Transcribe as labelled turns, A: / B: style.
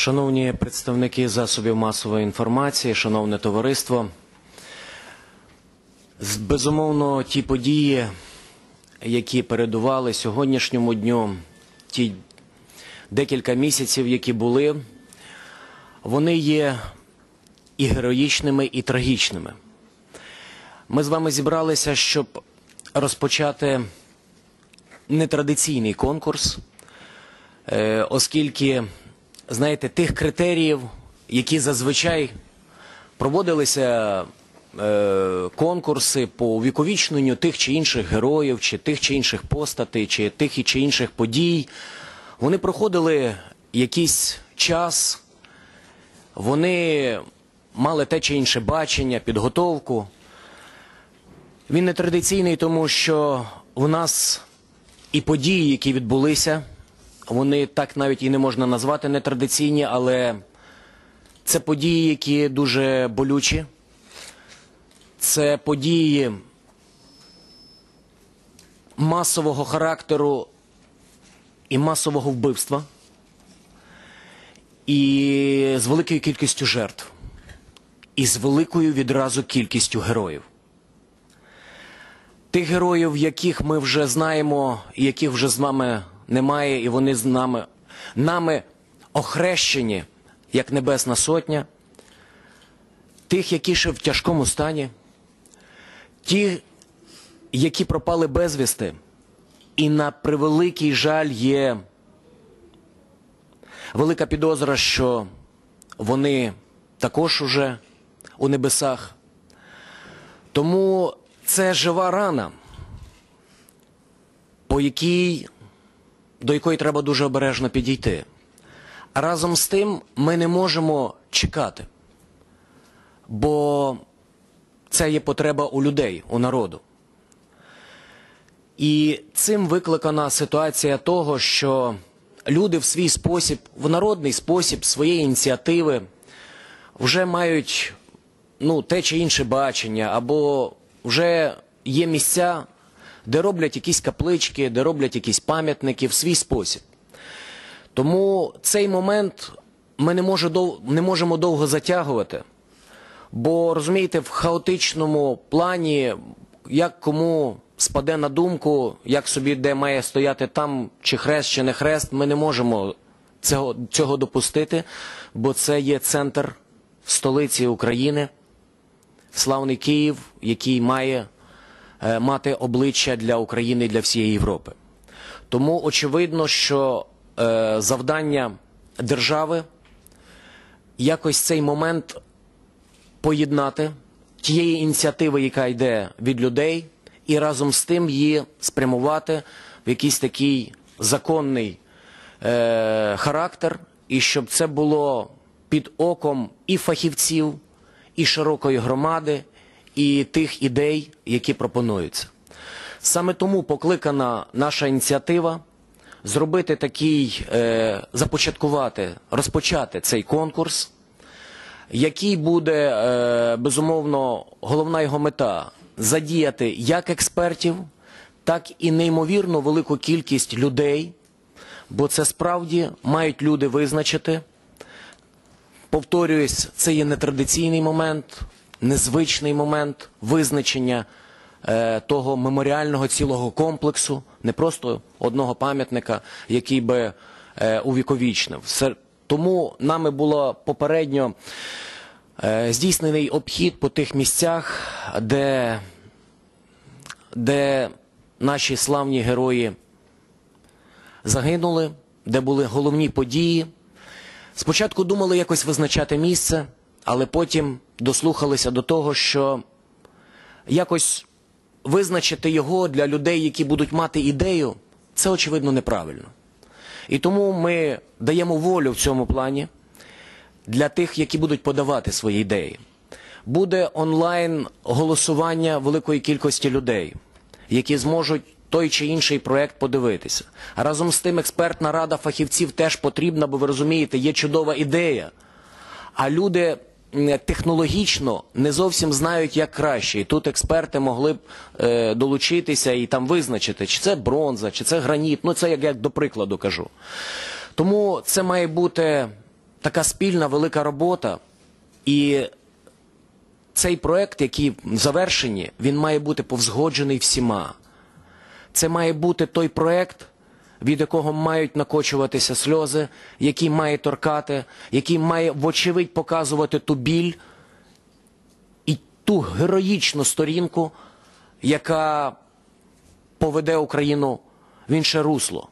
A: Шановні представники засобів масової інформації, шановне товариство, безумовно, ті події, які передували сьогоднішньому дню, ті декілька місяців, які були, вони є і героїчними, і трагічними. Ми з вами зібралися, щоб розпочати нетрадиційний конкурс, е, оскільки, знаєте, тих критеріїв, які зазвичай проводилися е, конкурси по увіковічненню тих чи інших героїв, чи тих чи інших постатей, чи тих чи інших подій, вони проходили якийсь час, вони мали те чи інше бачення, підготовку. Він не традиційний, тому що у нас і події, які відбулися, вони так навіть і не можна назвати нетрадиційні, але це події, які дуже болючі. Це події масового характеру і масового вбивства, і з великою кількістю жертв, і з великою відразу кількістю героїв. Тих героїв, яких ми вже знаємо, яких вже з нами немає, і вони з нами, нами охрещені як Небесна Сотня, тих, які ще в тяжкому стані, ті, які пропали безвісти, і на превеликий жаль є велика підозра, що вони також уже у небесах. Тому це жива рана, по якій, до якої треба дуже обережно підійти. Разом з тим ми не можемо чекати, бо це є потреба у людей, у народу. І цим викликана ситуація того, що люди в свій спосіб, в народний спосіб своєї ініціативи вже мають ну, те чи інше бачення, або вже є місця, де роблять якісь каплички, де роблять якісь пам'ятники в свій спосіб. Тому цей момент ми не, може дов... не можемо довго затягувати, бо розумієте, в хаотичному плані, як кому спаде на думку, як собі де має стояти там, чи хрест, чи не хрест, ми не можемо цього, цього допустити, бо це є центр столиці України, славний Київ, який має мати обличчя для України і для всієї Європи. Тому очевидно, що е, завдання держави якось цей момент поєднати тієї ініціативи, яка йде від людей, і разом з тим її спрямувати в якийсь такий законний е, характер, і щоб це було під оком і фахівців, і широкої громади, і тих ідей, які пропонуються. Саме тому покликана наша ініціатива зробити такий, е, започаткувати, розпочати цей конкурс, який буде, е, безумовно, головна його мета задіяти як експертів, так і неймовірно велику кількість людей, бо це справді мають люди визначити. Повторююсь, це є нетрадиційний момент, незвичний момент визначення е, того меморіального цілого комплексу, не просто одного пам'ятника, який би е, увіковічнив. Тому нами було попередньо е, здійснений обхід по тих місцях, де, де наші славні герої загинули, де були головні події. Спочатку думали якось визначати місце, але потім дослухалися до того, що якось визначити його для людей, які будуть мати ідею, це очевидно неправильно. І тому ми даємо волю в цьому плані для тих, які будуть подавати свої ідеї. Буде онлайн голосування великої кількості людей, які зможуть той чи інший проект подивитися. Разом з тим експертна рада фахівців теж потрібна, бо ви розумієте, є чудова ідея. А люди технологічно не зовсім знають, як краще. І тут експерти могли б е, долучитися і там визначити, чи це бронза, чи це граніт. Ну це як, як до прикладу кажу. Тому це має бути така спільна велика робота. І цей проект, який в завершенні, він має бути повзгоджений всіма. Це має бути той проект, від якого мають накочуватися сльози, який має торкати, який має, вочевидь, показувати ту біль і ту героїчну сторінку, яка поведе Україну в інше русло.